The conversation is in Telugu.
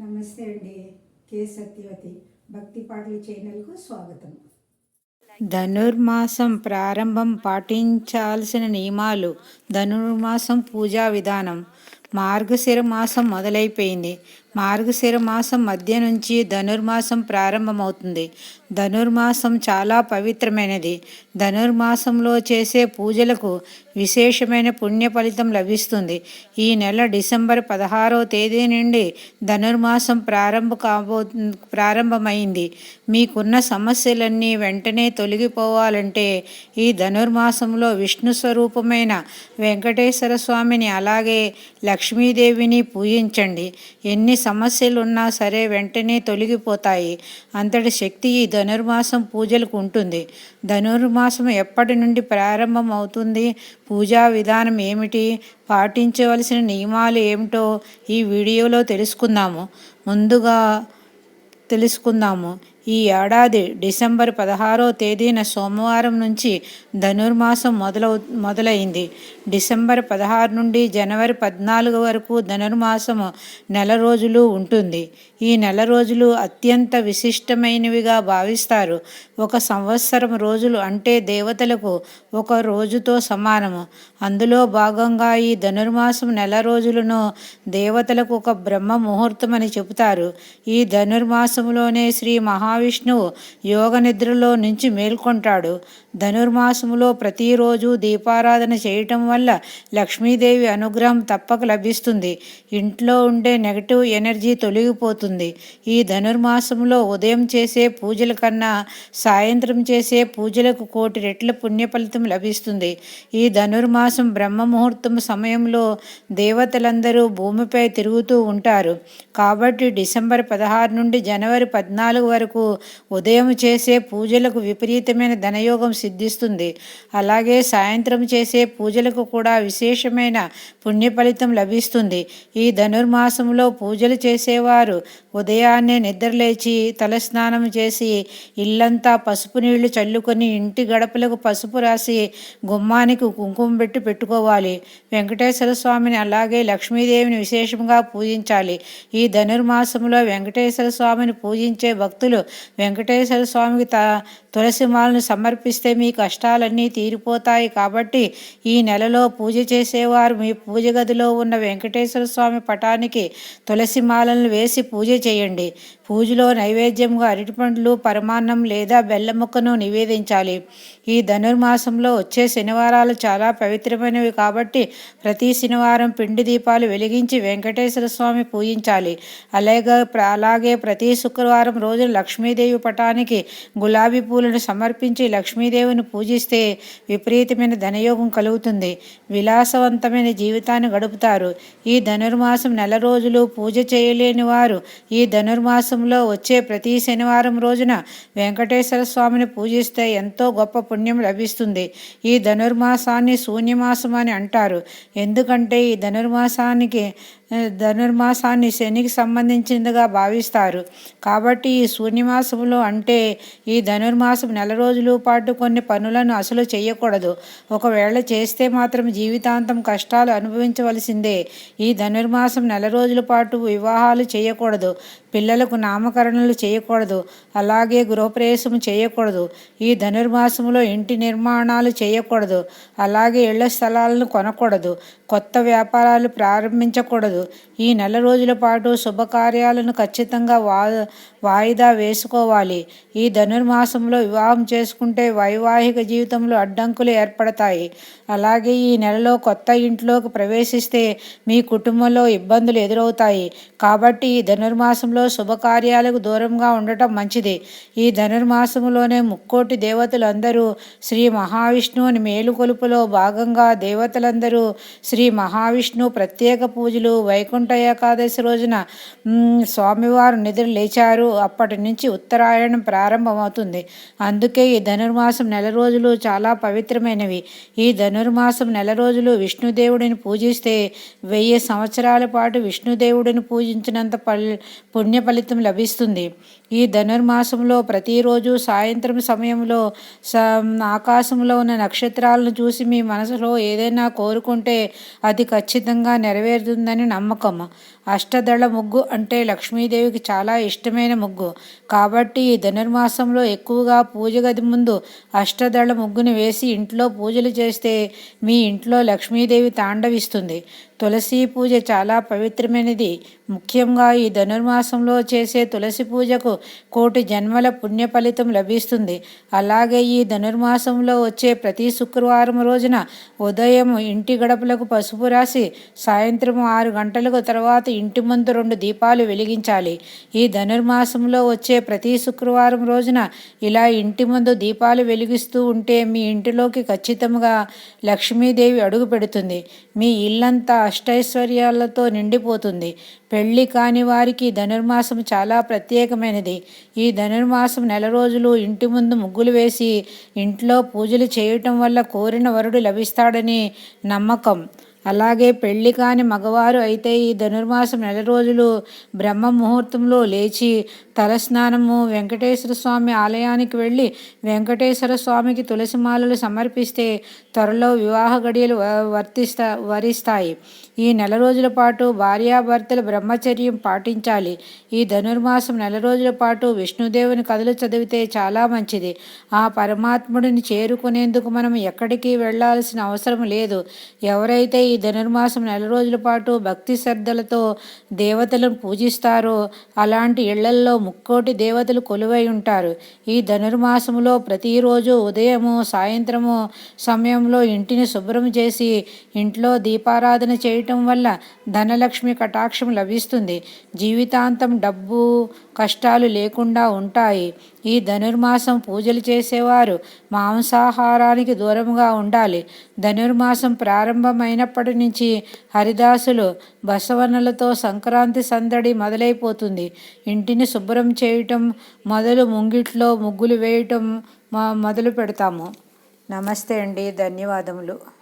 నమస్తే అండి. కే సత్యవతి. భక్తి పాటలు ఛానల్కు స్వాగతం. ధనుర్మాసం ప్రారంభం పాటించాల్సిన నియమాలు. ధనుర్మాసం పూజా విధానం. మార్గశిర మాసం మొదలైపోయింది. మార్గశిర మాసం మధ్య నుంచి ధనుర్మాసం ప్రారంభమవుతుంది. ధనుర్మాసం చాలా పవిత్రమైనది. ధనుర్మాసంలో చేసే పూజలకు విశేషమైన పుణ్య ఫలితం లభిస్తుంది. ఈ నెల డిసెంబర్ పదహారవ తేదీ నుండి ధనుర్మాసం ప్రారంభ కాబో ప్రారంభమైంది. మీకున్న సమస్యలన్నీ వెంటనే తొలగిపోవాలంటే ఈ ధనుర్మాసంలో విష్ణు స్వరూపమైన వెంకటేశ్వర స్వామిని అలాగే లక్ష్మీదేవిని పూజించండి. ఎన్ని సమస్యలు ఉన్నా సరే వెంటనే తొలగిపోతాయి. అంతటి శక్తి ఈ ధనుర్మాసం పూజలకు ఉంటుంది. ధనుర్మాసం ఎప్పటి నుండి ప్రారంభం అవుతుంది పూజా విధానం ఏమిటి? పాటించవలసిన నియమాలు ఏమిటో ఈ వీడియోలో తెలుసుకుందాము. ముందుగా తెలుసుకుందాము. ఈ ఏడాది డిసెంబర్ పదహారో తేదీన సోమవారం నుంచి ధనుర్మాసం మొదలవు మొదలైంది. డిసెంబర్ పదహారు నుండి జనవరి పద్నాలుగు వరకు ధనుర్మాసము నెల రోజులు ఉంటుంది. ఈ నెల రోజులు అత్యంత విశిష్టమైనవిగా భావిస్తారు. ఒక సంవత్సరం రోజులు అంటే దేవతలకు ఒక రోజుతో సమానము. అందులో భాగంగా ఈ ధనుర్మాసం నెల రోజులను దేవతలకు ఒక బ్రహ్మ ముహూర్తం అని చెబుతారు. ఈ ధనుర్మాసంలోనే శ్రీ మహా మహావిష్ణువు యోగ నిద్రలో నుంచి మేల్కొంటాడు. ధనుర్మాసములో ప్రతిరోజు దీపారాధన చేయటం వల్ల లక్ష్మీదేవి అనుగ్రహం తప్పక లభిస్తుంది. ఇంట్లో ఉండే నెగటివ్ ఎనర్జీ తొలగిపోతుంది. ఈ ధనుర్మాసంలో ఉదయం చేసే పూజల కన్నా సాయంత్రం చేసే పూజలకు కోటి రెట్ల పుణ్య ఫలితం లభిస్తుంది. ఈ ధనుర్మాసం బ్రహ్మ ముహూర్తం సమయంలో దేవతలందరూ భూమిపై తిరుగుతూ ఉంటారు. కాబట్టి డిసెంబర్ పదహారు నుండి జనవరి పద్నాలుగు వరకు ఉదయం చేసే పూజలకు విపరీతమైన ధనయోగం సిద్ధిస్తుంది. అలాగే సాయంత్రం చేసే పూజలకు కూడా విశేషమైన పుణ్య ఫలితం లభిస్తుంది. ఈ ధనుర్మాసంలో పూజలు చేసేవారు ఉదయాన్నే నిద్రలేచి తలస్నానం చేసి ఇల్లంతా పసుపు నీళ్ళు చల్లుకొని ఇంటి గడపలకు పసుపు రాసి గుమ్మానికి కుంకుమ పెట్టి పెట్టుకోవాలి. వెంకటేశ్వర స్వామిని అలాగే లక్ష్మీదేవిని విశేషంగా పూజించాలి. ఈ ధనుర్మాసంలో వెంకటేశ్వర స్వామిని పూజించే భక్తులు వెంకటేశ్వర స్వామికి త తులసిమాలను సమర్పిస్తే మీ కష్టాలన్నీ తీరిపోతాయి కాబట్టి ఈ నెలలో పూజ చేసేవారు మీ పూజ గదిలో ఉన్న వెంకటేశ్వర స్వామి పటానికి తులసిమాలను వేసి పూజ చేయండి. పూజలో నైవేద్యంగా అరటిపండ్లు పరమాన్నం లేదా బెల్లం ముక్కను నివేదించాలి. ఈ ధనుర్మాసంలో వచ్చే శనివారాలు చాలా పవిత్రమైనవి కాబట్టి ప్రతి శనివారం పిండి దీపాలు వెలిగించి వెంకటేశ్వర స్వామి పూజించాలి. అలాగే అలాగే ప్రతి శుక్రవారం రోజు లక్ష్మీదేవి పటానికి గులాబీ పూలను సమర్పించి లక్ష్మీదేవిని పూజిస్తే విపరీతమైన ధనయోగం కలుగుతుంది. విలాసవంతమైన జీవితాన్ని గడుపుతారు. ఈ ధనుర్మాసం నెల రోజులు పూజ చేయలేని వారు ఈ ధనుర్మాసం మాసంలో వచ్చే ప్రతి శనివారం రోజున వెంకటేశ్వర స్వామిని పూజిస్తే ఎంతో గొప్ప పుణ్యం లభిస్తుంది. ఈ ధనుర్మాసాన్ని శూన్యమాసం అని అంటారు. ఎందుకంటే ఈ ధనుర్మాసానికి ధనుర్మాసాన్ని శనికి సంబంధించిందిగా భావిస్తారు. కాబట్టి ఈ శూన్యమాసంలో అంటే ఈ ధనుర్మాసం నెల రోజుల పాటు కొన్ని పనులను అసలు చేయకూడదు. ఒకవేళ చేస్తే మాత్రం జీవితాంతం కష్టాలు అనుభవించవలసిందే. ఈ ధనుర్మాసం నెల రోజుల పాటు వివాహాలు చేయకూడదు. పిల్లలకు నామకరణలు చేయకూడదు. అలాగే గృహప్రవేశం చేయకూడదు. ఈ ధనుర్మాసంలో ఇంటి నిర్మాణాలు చేయకూడదు. అలాగే ఇళ్ళ స్థలాలను కొనకూడదు. కొత్త వ్యాపారాలు ప్రారంభించకూడదు. ఈ నెల రోజుల పాటు శుభకార్యాలను ఖచ్చితంగా వా వాయిదా వేసుకోవాలి. ఈ ధనుర్మాసంలో వివాహం చేసుకుంటే వైవాహిక జీవితంలో అడ్డంకులు ఏర్పడతాయి. అలాగే ఈ నెలలో కొత్త ఇంట్లోకి ప్రవేశిస్తే మీ కుటుంబంలో ఇబ్బందులు ఎదురవుతాయి. కాబట్టి ఈ ధనుర్మాసంలో కార్యాలకు దూరంగా ఉండటం మంచిది. ఈ ధనుర్మాసంలోనే ముక్కోటి దేవతలందరూ శ్రీ మహావిష్ణువుని మేలుకొలుపులో భాగంగా దేవతలందరూ శ్రీ మహావిష్ణు ప్రత్యేక పూజలు వైకుంఠ ఏకాదశి రోజున స్వామివారు నిద్ర లేచారు. అప్పటి నుంచి ఉత్తరాయణం ప్రారంభమవుతుంది. అందుకే ఈ ధనుర్మాసం నెల రోజులు చాలా పవిత్రమైనవి. ఈ ధనుర్మాసం నెల రోజులు విష్ణుదేవుడిని పూజిస్తే వెయ్యి సంవత్సరాల పాటు విష్ణుదేవుడిని పూజించినంత పల్ పుణ్య ఫలితం లభిస్తుంది. ఈ ధనుర్మాసంలో ప్రతిరోజు సాయంత్రం సమయంలో స ఆకాశంలో ఉన్న నక్షత్రాలను చూసి మీ మనసులో ఏదైనా కోరుకుంటే అది ఖచ్చితంగా నెరవేరుతుందని నమ్మకం. అష్టదళ ముగ్గు అంటే లక్ష్మీదేవికి చాలా ఇష్టమైన ముగ్గు. కాబట్టి ఈ ధనుర్మాసంలో ఎక్కువగా పూజ గది ముందు అష్టదళ ముగ్గుని వేసి ఇంట్లో పూజలు చేస్తే మీ ఇంట్లో లక్ష్మీదేవి తాండవిస్తుంది. తులసి పూజ చాలా పవిత్రమైనది. ముఖ్యంగా ఈ ధనుర్మాసంలో చేసే తులసి పూజకు కోటి జన్మల పుణ్య ఫలితం లభిస్తుంది. అలాగే ఈ ధనుర్మాసంలో వచ్చే ప్రతి శుక్రవారం రోజున ఉదయం ఇంటి గడపలకు పసుపు రాసి సాయంత్రం ఆరు గంటలకు తర్వాత ఇంటి ముందు రెండు దీపాలు వెలిగించాలి. ఈ ధనుర్మాసంలో వచ్చే ప్రతి శుక్రవారం రోజున ఇలా ఇంటి ముందు దీపాలు వెలిగిస్తూ ఉంటే మీ ఇంటిలోకి ఖచ్చితంగా లక్ష్మీదేవి అడుగు పెడుతుంది. మీ ఇల్లంతా అష్టైశ్వర్యాలతో నిండిపోతుంది. పెళ్ళి కాని వారికి ధనుర్మాసం చాలా ప్రత్యేకమైనది. ఈ ధనుర్మాసం నెల రోజులు ఇంటి ముందు ముగ్గులు వేసి ఇంట్లో పూజలు చేయటం వల్ల కోరిన వరుడు లభిస్తాడని నమ్మకం. అలాగే పెళ్ళి కాని మగవారు అయితే ఈ ధనుర్మాసం నెల రోజులు బ్రహ్మ ముహూర్తంలో లేచి తలస్నానము వెంకటేశ్వర స్వామి ఆలయానికి వెళ్ళి వెంకటేశ్వర స్వామికి తులసి మాలలు సమర్పిస్తే త్వరలో వివాహ గడియలు వర్తిస్తా వరిస్తాయి. ఈ నెల రోజుల పాటు భార్యాభర్తలు బ్రహ్మచర్యం పాటించాలి. ఈ ధనుర్మాసం నెల రోజుల పాటు విష్ణుదేవుని కథలు చదివితే చాలా మంచిది. ఆ పరమాత్ముడిని చేరుకునేందుకు మనం ఎక్కడికి వెళ్ళాల్సిన అవసరం లేదు. ఎవరైతే ఈ ధనుర్మాసం నెల రోజుల పాటు భక్తి శ్రద్ధలతో దేవతలను పూజిస్తారో. అలాంటి ఇళ్ళల్లో ముక్కోటి దేవతలు కొలువై ఉంటారు. ఈ ధనుర్మాసములో ప్రతిరోజు ఉదయము సాయంత్రము సమయంలో ఇంటిని శుభ్రం చేసి ఇంట్లో దీపారాధన చేయటం వల్ల ధనలక్ష్మి కటాక్షం లభిస్తుంది. జీవితాంతం డబ్బు కష్టాలు లేకుండా ఉంటాయి. ఈ ధనుర్మాసం పూజలు చేసేవారు మాంసాహారానికి దూరంగా ఉండాలి. ధనుర్మాసం ప్రారంభమైనప్పటి నుంచి హరిదాసులు బసవనలతో సంక్రాంతి సందడి మొదలైపోతుంది. ఇంటిని శుభ్రం చేయటం మొదలు ముంగిట్లో ముగ్గులు వేయటం మొదలు పెడతాము. నమస్తే అండి. ధన్యవాదములు.